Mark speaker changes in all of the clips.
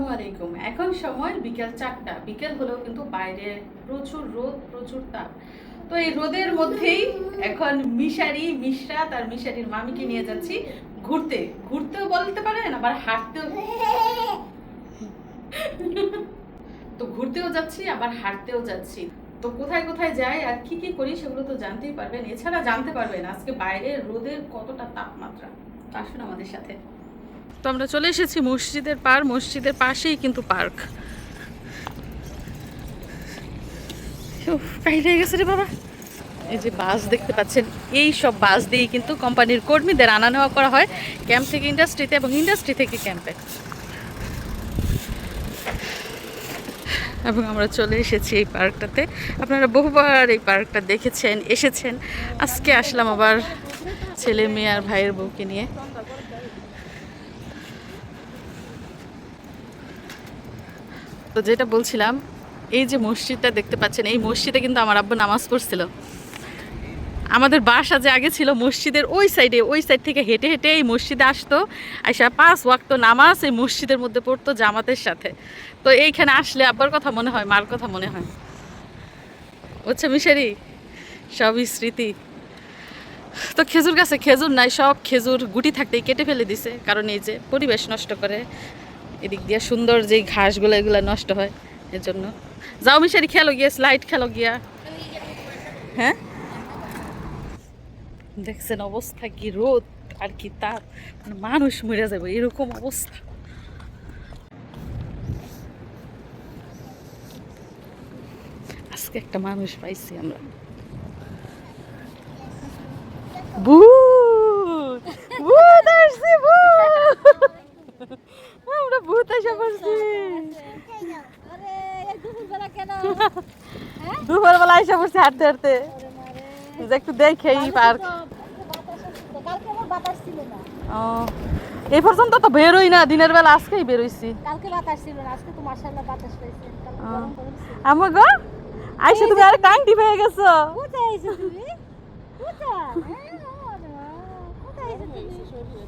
Speaker 1: আসসালামু আলাইকুম। এখন সময় বিকেল চারটা। বিকেল হলেও কিন্তু বাইরে প্রচুর রোদ, প্রচুর তাপ। তো এই রোদের মধ্যেই এখন মিশারি, মিশরা তার মিশারির মামিকে নিয়ে যাচ্ছি ঘুরতে। ঘুরতেও বলতে পারেন, আবার হাঁটতেও। তো ঘুরতেও যাচ্ছি, আবার হাঁটতেও যাচ্ছি। তো কোথায় কোথায় যাই আর কি কি করি সেগুলো তো জানতেই পারবেন। এছাড়া জানতে পারবেন আজকে বাইরে রোদের কতটা তাপমাত্রা। আসুন আমাদের সাথে। তো আমরা চলে এসেছি মসজিদের পার, মসজিদের পাশেই কিন্তু পার্ক। হয়ে গেছে রে বাবা। এই যে বাস দেখতে পাচ্ছেন, এই সব বাস দিয়েই কিন্তু কোম্পানির কর্মীদের আনা নেওয়া করা হয় ক্যাম্প থেকে ইন্ডাস্ট্রিতে এবং ইন্ডাস্ট্রি থেকে ক্যাম্পে। এবং আমরা চলে এসেছি এই পার্কটাতে। আপনারা বহুবার এই পার্কটা দেখেছেন, এসেছেন। আজকে আসলাম আবার ছেলে মেয়ে আর ভাইয়ের বউকে নিয়ে। তো যেটা বলছিলাম, এই যে মসজিদটা দেখতে পাচ্ছেন, এই মসজিদে কিন্তু আমার আব্বু নামাজ পড়ছিল। আমাদের বাসা যে আগে ছিল মসজিদের ওই সাইডে ওই সাইড থেকে হেঁটে হেঁটে এই মসজিদে আসতো। আইসা পাঁচ ওয়াক্ত নামাজ এই মসজিদের মধ্যে পড়তো জামাতের সাথে। তো এইখানে আসলে আব্বার কথা মনে হয়, মার কথা মনে হয়? বুঝছে মিশারি? সবই স্মৃতি। তো খেজুর গাছে খেজুর নাই, সব খেজুর গুটি থাকতেই কেটে ফেলে দিছে, কারণ এই যে পরিবেশ নষ্ট করে। এদিক দিয়ে সুন্দর যে ঘাসগুলো, এগুলো নষ্ট হয় এর জন্য যাও মিশারি খেলো গিয়া, স্লাইড খেলো গিয়া। হ্যাঁ? দেখছেন অবস্থা কি রোদ আর কি তাপ। মানে মানুষ মরে যাবে, এরকম অবস্থা। আজকে একটা মানুষ পাইছি আমরা। ভূত! ভূত আসছে আমরা ভূত এসে পড়ছি।
Speaker 2: কেন
Speaker 1: দুপুরবেলা এসে পড়ছি হাঁটতে হাঁটতে। একটু দেখে এই পার্ক। ও পর্যন্ত তো বেরোই না দিনের বেলা আজকেই বেরোইছি।
Speaker 2: কালকে বাতাস ছিল না আজকে তো মাশাআল্লাহ বাতাস পেয়েছে কালকে
Speaker 1: ও।
Speaker 2: গরম গরম ছিল
Speaker 1: আমার গো আইসা তুমি আর টাইমটি পেয়ে গেছো।
Speaker 2: কোথায় আইছো তুমি? কোথায়? হ্যাঁ, কোথায় আইছো তুমি?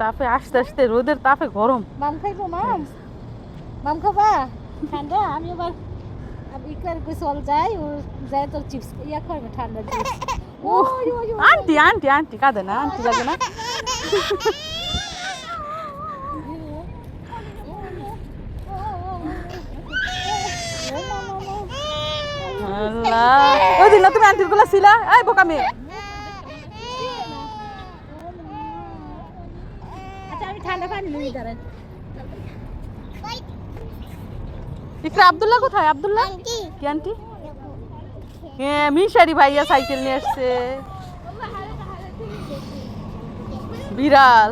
Speaker 1: তাপে আসতে আসতে রোদের তাপে গরম।
Speaker 2: মাম খাইবো মাম? মাম খাবা? ঠান্ডা আমি আবার আমি ইকার কই চল যাই ও যাই তোর চিপস ইয়া খাবে ঠান্ডা চিপস
Speaker 1: ও আন্টি আন্টি আন্টি কাঁদে না আন্টি কাঁদে না। আল্লাহ। ওই দিন না তুমি আন্টিরগুলা ছিলা? এই বোকা মেয়ে। ইকরা আব্দুল্লাহ কোথায়? আব্দুল্লাহ? কি আন্টি? হ্যাঁ মিশারি ভাইয়া সাইকেল নিয়ে আসছে। বিড়াল।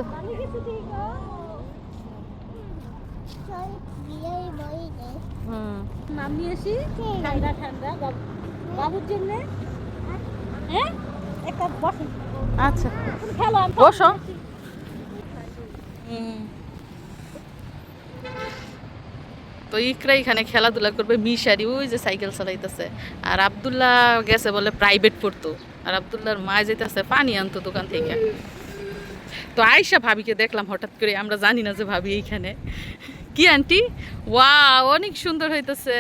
Speaker 2: নাম আসি। ঠান্ডা ঠান্ডা। বাবুর জন্য। হ্যাঁ? একটা
Speaker 1: আচ্ছা। বসো। তো ইকরা এখানে খেলাধুলা করবে মিশারি ওই যে সাইকেল চালাইতেছে। আর আব্দুল্লাহ গেছে বলে প্রাইভেট পড়তো। আর আব্দুল্লাহর মা যেতেছে পানি আনতো দোকান থেকে। তো আয়সা ভাবিকে দেখলাম হঠাৎ করে আমরা জানি না যে ভাবি এইখানে। কি আন্টি ওয়া অনেক সুন্দর হইতেছে।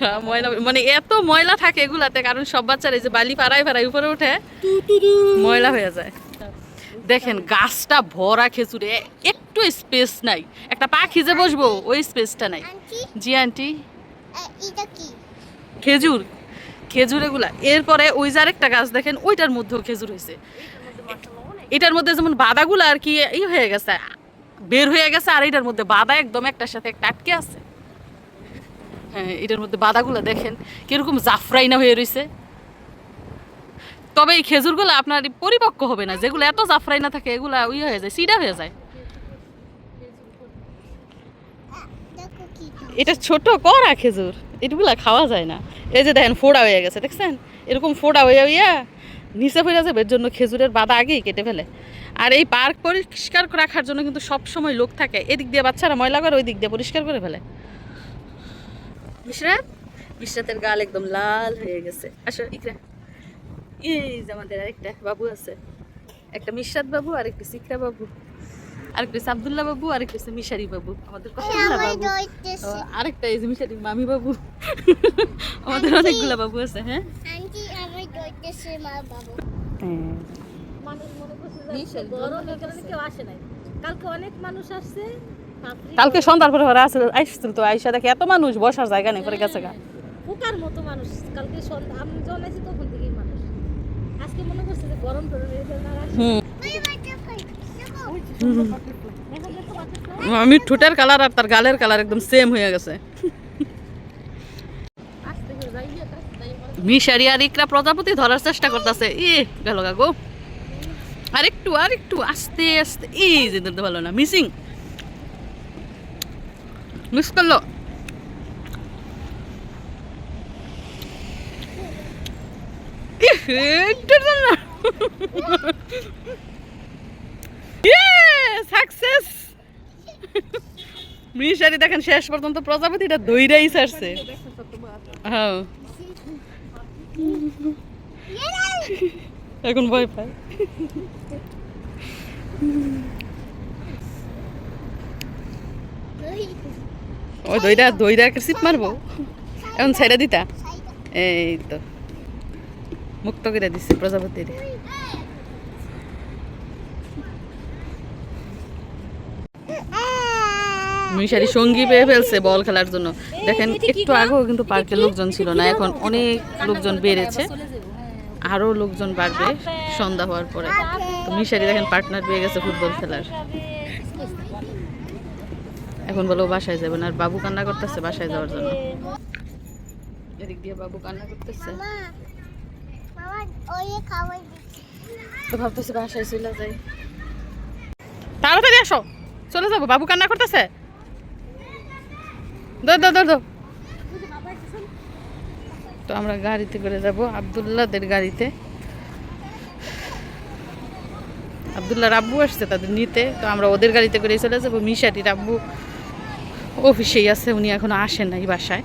Speaker 1: হ্যাঁ, ময়লা মানে এত ময়লা থাকে এগুলাতে কারণ সব বাচ্চারা এই যে বালি পাড়ায় পাড়ায় উপরে উঠে ময়লা হয়ে যায়। দেখেন গাছটা ভরা খেজুরে একটু স্পেস নাই। একটা পাখি যে বসবো ওই স্পেসটা নাই। জি আন্টি? খেজুর। খেজুর এগুলা। এরপরে ওই যে আরেকটা গাছ দেখেন ওইটার মধ্যেও খেজুর হয়েছে। এটার মধ্যে যেমন বাদাগুলো আর কি ই হয়ে গেছে বের হয়ে গেছে আর এটার মধ্যে বাদা একদম একটার সাথে একটা আটকে আছে। হ্যাঁ এটার মধ্যে বাদাগুলো দেখেন কীরকম জাফরাইনা হয়ে রয়েছে তবে এই খেজুরগুলো আপনার পরিপক্ক হবে না। যেগুলো এত জাফরাই না থাকে, এগুলো ওই হয়ে যায় সিডা হয়ে যায়। এটা ছোট করা খেজুর এগুলা খাওয়া যায় না। এই যে দেখেন, ফোড়া হয়ে গেছে, দেখছেন? এরকম ফোড়া হয়ে হইয়া নিচে ফেলে যাবে, এর জন্য খেজুরের বাদা আগেই কেটে ফেলে। আর এই পার্ক পরিষ্কার রাখার জন্য কিন্তু সব সময় লোক থাকে। এদিক দিয়ে বাচ্চারা ময়লা করে ওই দিক দিয়ে পরিষ্কার করে ফেলে। মিশরাত মিশরাতের গাল একদম লাল হয়ে গেছে। আসো ইকরা এই যে আমাদের আরেকটা বাবু আছে। একটা মিশরাত বাবু আর একটা শিখরা বাবু আরেকটা আবদুল্লাহ বাবু আরেকটা হচ্ছে মিশারি বাবু। আমাদের কতগুলা বাবু? আরেকটা এই যে মিশারির মামি বাবু। আমাদের অনেকগুলা বাবু আছে হ্যাঁ?
Speaker 3: আন্টি আমার দইতেছে মা বাবু।
Speaker 2: মানুষ মনে করছে যে গরমের কারণে কেউ আসে নাই। কালকে অনেক মানুষ আসছে
Speaker 1: কালকে সন্ধ্যার পরে আসছিল আসছিল তো আইসা দেখে এত মানুষ বসার জায়গা নেই পরে গেছে গা।
Speaker 2: পোকার মতো মানুষ। কালকে সন্ধ্যা আমি যখন আছি তখন মানুষ আজকে মনে করছে যে গরম আর
Speaker 1: আমি ঠোঁটের কালার আর তার গালের কালার একদম সেম হয়ে গেছে। মিশারি আর ইকরা প্রজাপতি ধরার চেষ্টা করতেছে। ই গেল গো আরেকটু আরেকটু আস্তে আস্তে। এই যে ধরতে ভালো না। মিসিং মিস করল। সাকসেস মিশারি দেখেন, শেষ পর্যন্ত প্রজাপতিটা দইরাই ছাড়ছে। হ্যাঁ। এখন ভয় পায়। দইটা দইটা একটা সিপ মারবো। এখন ছেড়ে দিতা। এই তো। মুক্ত করে দিচ্ছে প্রজাপতির মিশারি সঙ্গী পেয়ে ফেলছে বল খেলার জন্য। দেখেন, একটু আগেও কিন্তু পার্কে লোকজন ছিল না, এখন অনেক লোকজন বেড়েছে। আরও লোকজন বাড়বে সন্ধ্যা হওয়ার পরে। তো মিশারি দেখেন পার্টনার পেয়ে গেছে ফুটবল খেলার। এখন বলো বাসায় যাবেন আর বাবু কান্না করতেছে বাসায় যাওয়ার জন্য। এদিক দিয়ে বাবু কান্না করতেছে
Speaker 3: মা মামা ওই খাওয়াই দিচ্ছে
Speaker 1: তো ভাবতেছে বাসায় চলে যাই। তাড়াতাড়ি আসো। চলে যাব। বাবু কান্না করতেছে? দৌড় দৌড় দৌড় দৌড়। তো আমরা গাড়িতে করে যাব আবদুল্লাদের গাড়িতে। আবদুল্লাহর আব্বু আসছে তাদের নিতে। তো আমরা ওদের গাড়িতে করে চলে যাব। মিশাটির আব্বু অফিসেই আছে উনি এখনও আসেন নাই বাসায়।